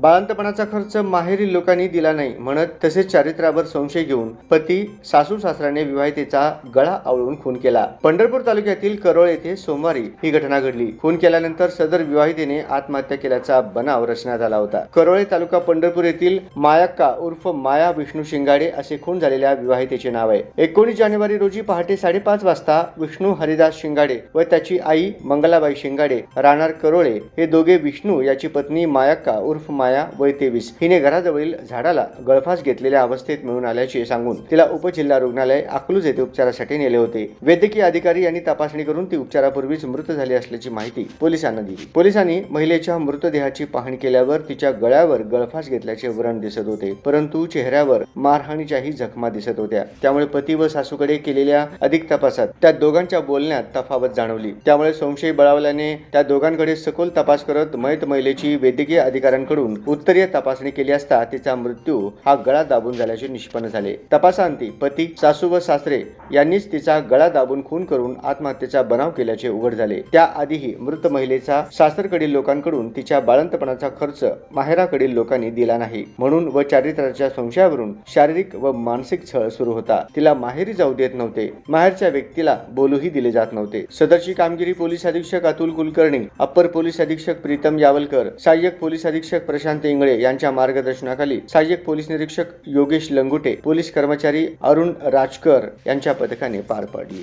बाळंतपणाचा खर्च माहेरी लोकांनी दिला नाही म्हणत तसेच चारित्र्यावर संशय घेऊन पती सासू सासऱ्याने विवाहितेचा गळा आवळून खून केला. पंढरपूर तालुक्यातील करोळ येथे सोमवारी ही घटना घडली. खून केल्यानंतर सदर विवाहितेने आत्महत्या केल्याचा बनाव रचण्यात आला होता. करोळे तालुका पंढरपूर येथील मायाक्का उर्फ माया विष्णू शिंगाडे असे खून झालेल्या विवाहितेचे नाव आहे. एकोणीस जानेवारी रोजी पहाटे साडेपाच वाजता विष्णू हरिदास शिंगाडे व त्याची आई मंगलाबाई शिंगाडे राहणार करोळे हे दोघे विष्णू याची पत्नी मायाक्का उर्फ माया वय तेवीस. हिने घराजवळील झाडाला गळफास घेतलेल्या अवस्थेत मिळून आल्याचे सांगून तिला उपजिल्हा रुग्णालय अकलूज येथे उपचारासाठी नेले होते. वैद्यकीय अधिकारी यांनी तपासणी करून ती उपचारापूर्वीच मृत झाली असल्याची माहिती पोलिसांना दिली. पोलिसांनी महिलेच्या मृतदेहाची पाहणी केल्यावर तिच्या गळ्यावर गळफास घेतल्याचे व्रण दिसत होते. परंतु चेहऱ्यावर मारहाणीच्याही जखमा दिसत होत्या. त्यामुळे पती व सासूकडे केलेल्या अधिक तपासात त्या दोघांच्या बोलण्यात तफावत जाणवली. त्यामुळे संशय बळावल्याने त्या दोघांकडे सखोल तपास करत मयत महिलेची वैद्यकीय अधिकाऱ्यांकडून उत्तरीय तपासणी केली असता तिचा मृत्यू हा गळा दाबून झाल्याचे निष्पन्न झाले. तपासांती पती सासू व सासरे यांनीच तिचा गळा दाबून खून करून आत्महत्येचा बनाव केल्याचे उघड झाले. त्याआधीही मृत महिलेचा सासरकडील लोकांकडून तिच्या बाळंतपणाचा खर्च माहेराकडील लोकांनी दिला नाही. म्हणून व चारित्र्याच्या संशयावरून शारीरिक व मानसिक छळ सुरू होता. तिला माहेरी जाऊ देत नव्हते. माहेरच्या व्यक्तीला बोलूही दिले जात नव्हते. सदरची कामगिरी पोलीस अधीक्षक अतुल कुलकर्णी अप्पर पोलीस अधीक्षक प्रीतम यावलकर सहाय्यक पोलीस अधीक्षक प्रशांत इंगळे यांच्या मार्गदर्शनाखाली सहाय्यक पोलीस निरीक्षक योगेश लंगुटे पोलीस कर्मचारी अरुण राजकर यांच्या पथकाने पार पाडली.